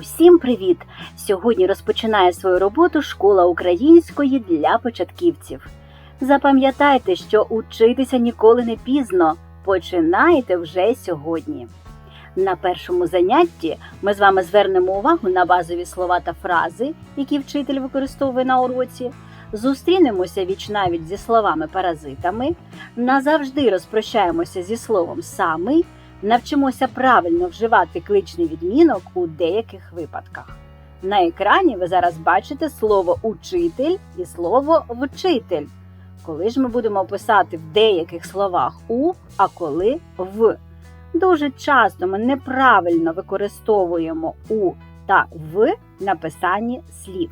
Усім привіт! Сьогодні розпочинає свою роботу школа української для початківців. Запам'ятайте, що учитися ніколи не пізно. Починайте вже сьогодні. На першому занятті ми з вами звернемо увагу на базові слова та фрази, які вчитель використовує на уроці. Зустрінемося віч навіть зі словами-паразитами, назавжди розпрощаємося зі словом самий, навчимося правильно вживати кличний відмінок у деяких випадках. На екрані ви зараз бачите слово учитель і слово вчитель. Коли ж ми будемо писати в деяких словах у, а коли в. Дуже часто ми неправильно використовуємо у та в написанні слів.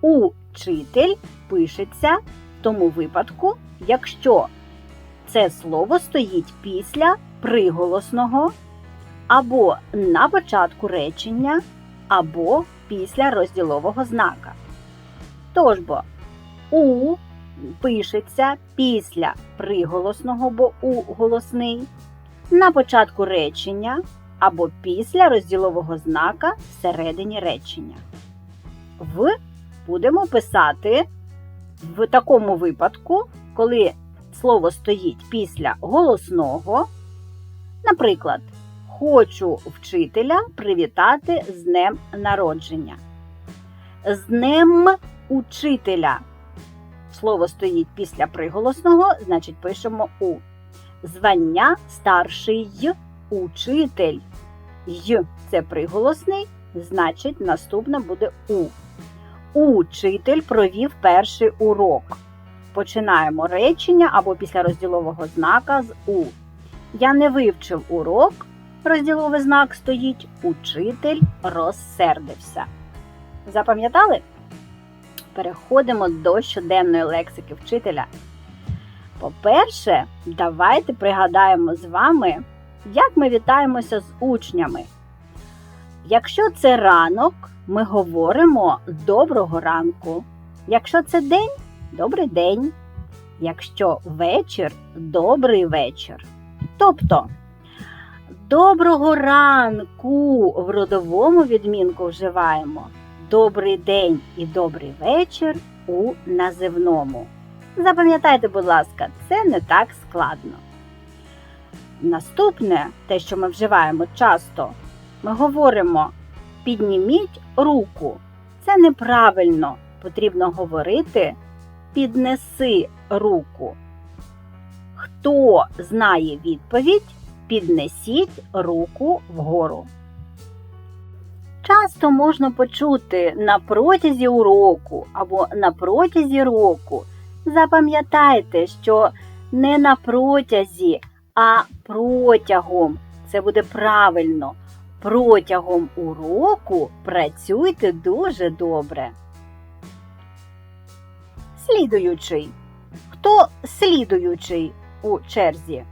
Учитель пишеться в тому випадку, якщо це слово стоїть після приголосного або на початку речення, або після розділового знака. Тож бо у пишеться після приголосного, бо у голосний, на початку речення або після розділового знака всередині речення. В будемо писати в такому випадку, коли слово стоїть після голосного. Наприклад, хочу вчителя привітати з днем народження. З днем учителя. Слово стоїть після приголосного, значить пишемо у. Звання старший учитель. Й це приголосний, значить наступне буде у. Учитель провів перший урок. Починаємо речення або після розділового знака з У. Я не вивчив урок. Розділовий знак стоїть Учитель розсердився. Запам'ятали? Переходимо до щоденної лексики вчителя. По-перше, давайте пригадаємо з вами, як ми вітаємося з учнями. Якщо це ранок, ми говоримо доброго ранку. Якщо це день добрий день. Якщо вечір добрий вечір. Тобто доброго ранку в родовому відмінку вживаємо добрий день і добрий вечір у називному. Запам'ятайте, будь ласка, це не так складно. Наступне, те, що ми вживаємо часто, ми говоримо підніміть руку. Це неправильно. Потрібно говорити піднеси руку. Хто знає відповідь, піднесіть руку вгору. Часто можна почути на протязі уроку або на протязі року. Запам'ятайте, що не на протязі, а протягом. Це буде правильно. Протягом уроку працюйте дуже добре. Слідуючий. Хто слідуючий у черзі?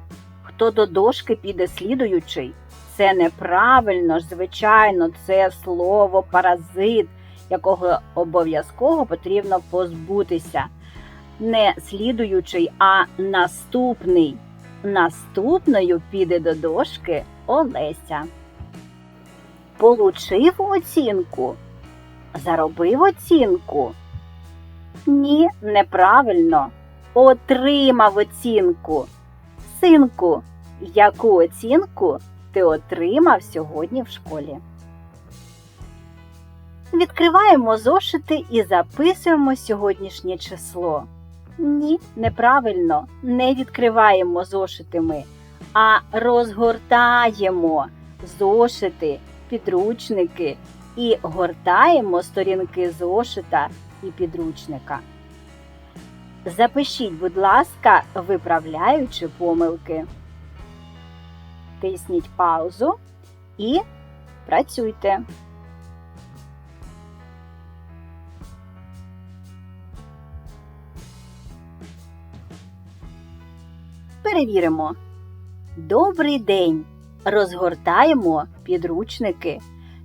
Хто до дошки піде слідуючий? Це неправильно звичайно, це слово паразит, якого обов'язково потрібно позбутися. Не слідуючий, а наступний. Наступною піде до дошки Олеся. Получив оцінку. Заробив оцінку. Ні, неправильно. Отримав оцінку. Синку, яку оцінку ти отримав сьогодні в школі? Відкриваємо зошити і записуємо сьогоднішнє число. Ні, неправильно. Не відкриваємо зошити ми, а розгортаємо зошити, підручники і гортаємо сторінки зошита і підручника. Запишіть, будь ласка, виправляючи помилки. Тисніть паузу і працюйте. Перевіримо. Добрий день! Розгортаємо підручники.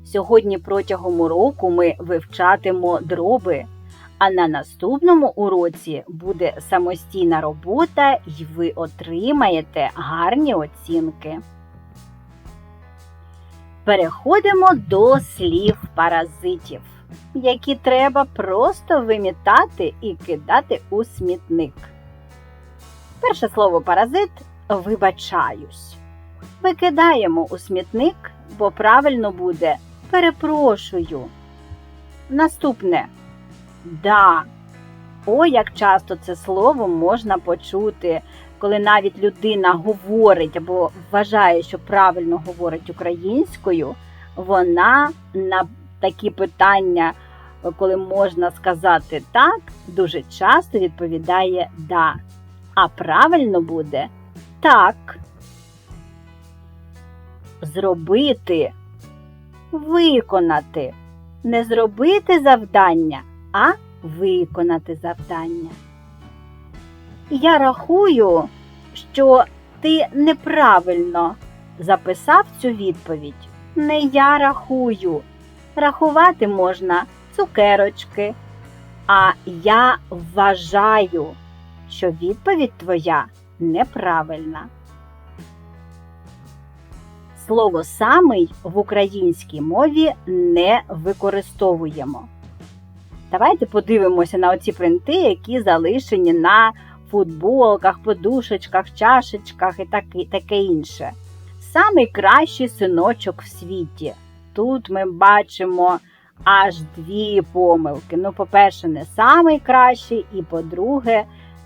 Сьогодні протягом уроку ми вивчатимо дроби, а на наступному уроці буде самостійна робота і ви отримаєте гарні оцінки. Переходимо до слів паразитів, які треба просто вимітати і кидати у смітник. Перше слово паразит вибачаюсь. Викидаємо у смітник, бо правильно буде перепрошую. Наступне да. О, як часто це слово можна почути, коли навіть людина говорить або вважає, що правильно говорить українською, вона на такі питання, коли можна сказати так, дуже часто відповідає да. А правильно буде так. Зробити, виконати. Не зробити завдання, а виконати завдання. Я рахую, що ти неправильно записав цю відповідь. Не я рахую. Рахувати можна цукерочки. А я вважаю, що відповідь твоя неправильна. Слово самий в українській мові не використовуємо. Давайте подивимося на оці принти, які залишені на футболках, подушечках, чашечках і таке, таке інше. Самий кращий синочок в світі. Тут ми бачимо аж дві помилки. Ну, по-перше, не самий кращий, і по-друге,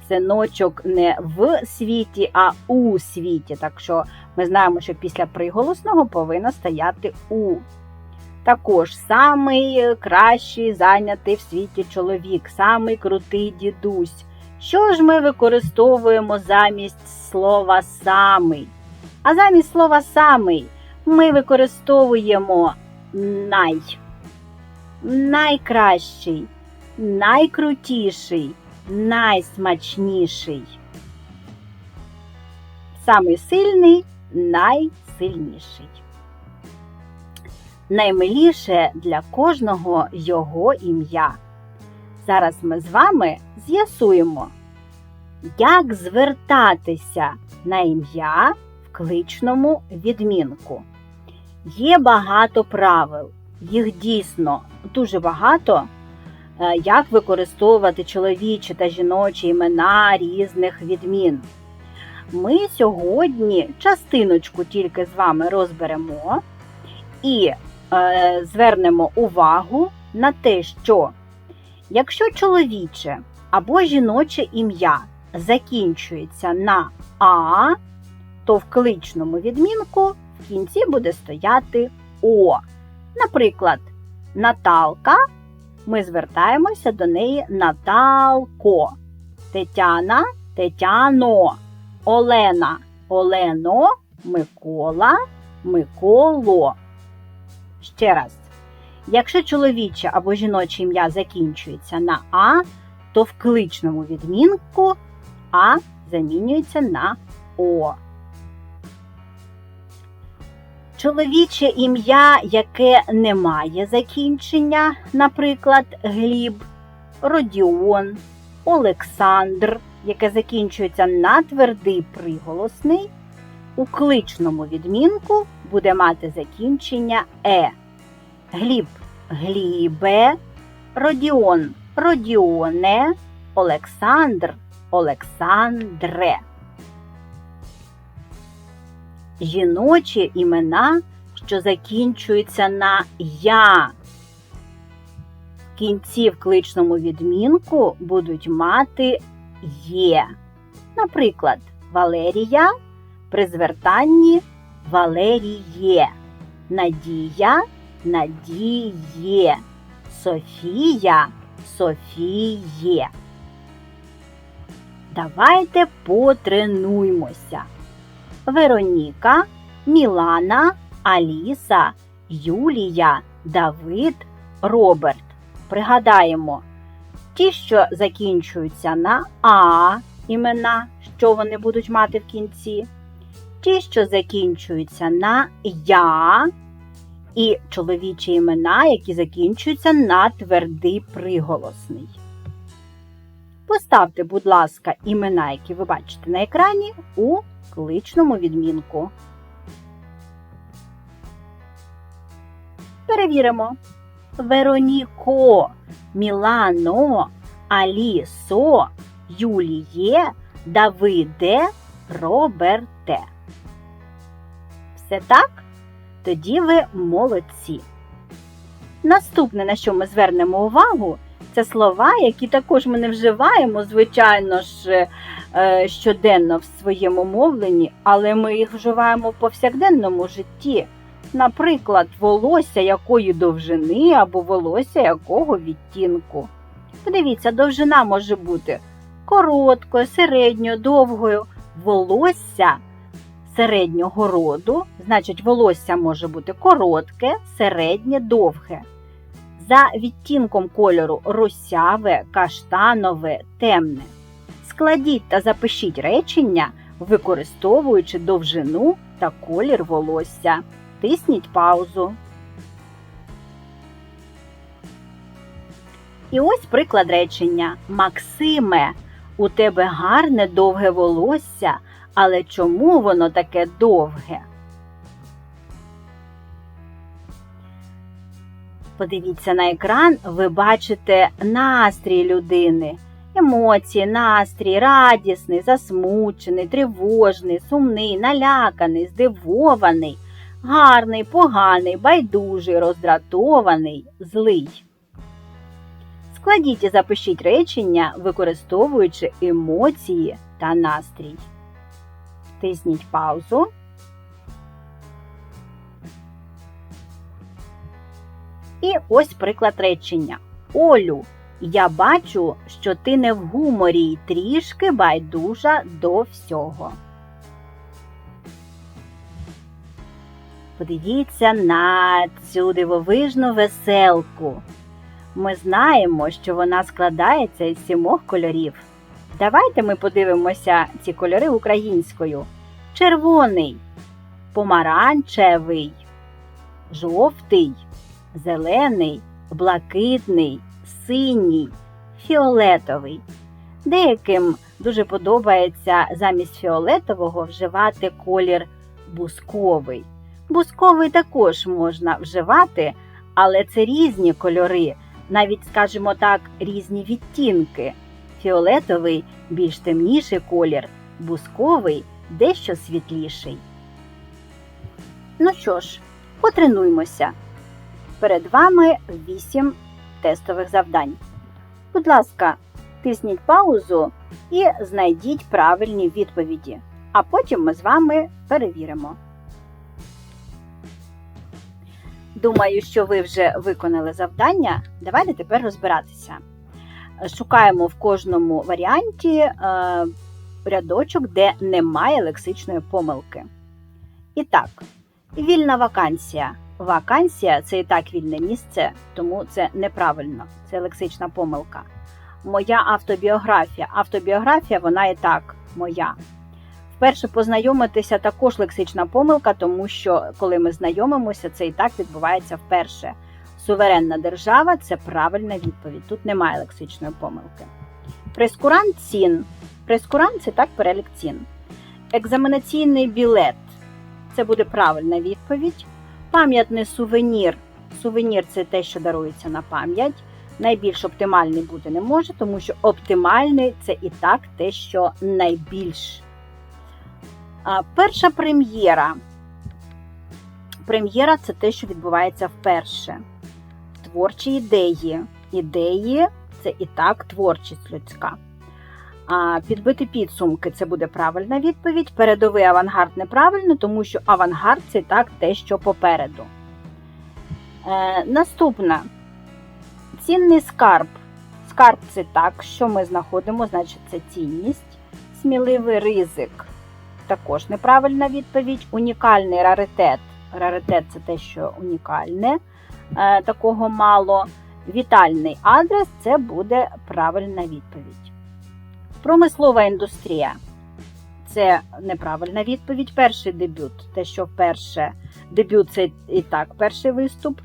синочок не в світі, а у світі. Так що ми знаємо, що після приголосного повинно стояти у. Також самий кращий зайнятий в світі чоловік, самий крутий дідусь. Що ж ми використовуємо замість слова самий? А замість слова самий ми використовуємо най, найкращий, найкрутіший, найсмачніший. Самий сильний, найсильніший. Наймиліше для кожного його ім'я. Зараз ми з вами з'ясуємо, як звертатися на ім'я в кличному відмінку. Є багато правил, їх дійсно дуже багато, е, як використовувати чоловічі та жіночі імена різних відмін. Ми сьогодні частиночку тільки з вами розберемо і звернемо увагу на те, що якщо чоловіче або жіноче ім'я закінчується на А, то в кличному відмінку в кінці буде стояти О. Наприклад, Наталка. Ми звертаємося до неї Наталко. Тетяна Тетяно. Олена Олено, Микола, Миколо. Ще раз. Якщо чоловіче або жіноче ім'я закінчується на А, то в кличному відмінку А замінюється на О. Чоловіче ім'я, яке не має закінчення, наприклад, Гліб, Родіон, Олександр, яке закінчується на твердий приголосний, у кличному відмінку буде мати закінчення Е. Гліб Глібе, Родіон Родіоне, Олександр Олександре. Жіночі імена, що закінчуються на я. В кінці в кличному відмінку будуть мати є. Наприклад, Валерія при звертанні Валеріє, Надія Надіє, Софія Софіє. Давайте потренуймося. Вероніка, Мілана, Аліса, Юлія, Давид, Роберт. Пригадаємо, ті, що закінчуються на А імена, що вони будуть мати в кінці, ті, що закінчуються на Я, і чоловічі імена, які закінчуються на твердий приголосний. Поставте, будь ласка, імена, які ви бачите на екрані, у кличному відмінку. Перевіримо. Вероніко, Мілано, Алісо, Юліє, Давиде, Роберте. Все так? Тоді ви молодці. Наступне, на що ми звернемо увагу, це слова, які також ми не вживаємо, звичайно ж, е, щоденно в своєму мовленні, але ми їх вживаємо в повсякденному житті. Наприклад, волосся якої довжини або волосся якого відтінку. Подивіться, довжина може бути короткою, середньою, довгою. Волосся середнього роду, значить, волосся може бути коротке, середнє, довге. За відтінком кольору русяве, каштанове, темне. Складіть та запишіть речення, використовуючи довжину та колір волосся. Тисніть паузу. І ось приклад речення. Максиме, у тебе гарне довге волосся, але чому воно таке довге? Подивіться на екран, ви бачите настрій людини. Емоції, настрій, радісний, засмучений, тривожний, сумний, наляканий, здивований, гарний, поганий, байдужий, роздратований, злий. Складіть і запишіть речення, використовуючи емоції та настрій. Тисніть паузу. І ось приклад речення. Олю, я бачу, що ти не в гуморі й трішки байдужа до всього. Подивіться на цю дивовижну веселку. Ми знаємо, що вона складається із сімох кольорів. Давайте ми подивимося ці кольори українською. Червоний, помаранчевий, жовтий, зелений, блакитний, синій, фіолетовий. Деяким дуже подобається замість фіолетового вживати колір бусковий. Бусковий також можна вживати, але це різні кольори, навіть, скажімо так, різні відтінки. Фіолетовий більш темніший колір, бусковий дещо світліший. Ну що ж, потренуймося. Перед вами 8 тестових завдань. Будь ласка, тисніть паузу і знайдіть правильні відповіді, а потім ми з вами перевіримо. Думаю, що ви вже виконали завдання. Давайте тепер розбиратися. Шукаємо в кожному варіанті е, рядочок, де немає лексичної помилки. І так, вільна вакансія. Вакансія це і так вільне місце, тому це неправильно, це лексична помилка. Моя автобіографія. Автобіографія, вона і так моя. Вперше познайомитися також лексична помилка, тому що коли ми знайомимося, це і так відбувається вперше. Суверенна держава це правильна відповідь. Тут немає лексичної помилки. Прескурант цін. Прескурант це так перелік цін. Екзаменаційний білет це буде правильна відповідь. Пам'ятний сувенір. Сувенір це те, що дарується на пам'ять. Найбільш оптимальний бути не може, тому що оптимальний це і так те, що найбільш. Перша прем'єра. Прем'єра це те, що відбувається вперше. Творчі ідеї. Ідеї це і так творчість людська. А Підбити підсумки це буде правильна відповідь. Передовий авангард неправильно, тому що авангард це і так те, що попереду. Е, Наступна. Цінний скарб. Скарб це так, що ми знаходимо, значить, це цінність. Сміливий ризик також неправильна відповідь. Унікальний раритет. Раритет це те, що унікальне, такого мало. Вітальний адрес це буде правильна відповідь. Промислова індустрія це неправильна відповідь. Перший дебют, те, що вперше дебют це і так перший виступ.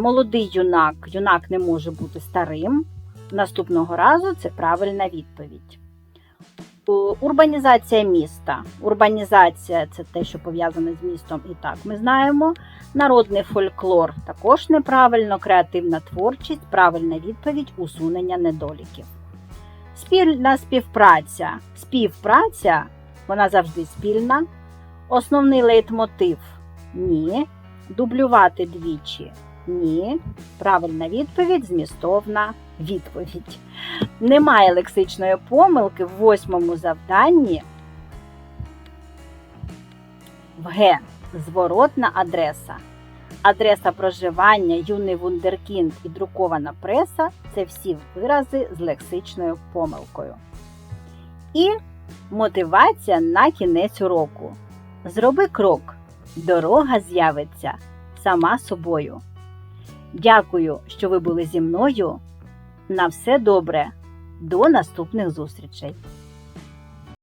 Молодий юнак. Юнак не може бути старим. Наступного разу це правильна відповідь. У- Урбанізація міста. Урбанізація це те, що пов'язане з містом, і так ми знаємо. Народний фольклор також неправильно, креативна творчість, правильна відповідь, усунення недоліків. Спільна співпраця. Співпраця, вона завжди спільна. Основний лейтмотив ні. Дублювати двічі ні. Правильна відповідь змістовна відповідь. Немає лексичної помилки в восьмому завданні. В Г. Зворотна адреса. Адреса проживання, юний вундеркінд і друкована преса це всі вирази з лексичною помилкою. І мотивація на кінець уроку. Зроби крок. Дорога з'явиться сама собою. Дякую, що ви були зі мною. На все добре. До наступних зустрічей!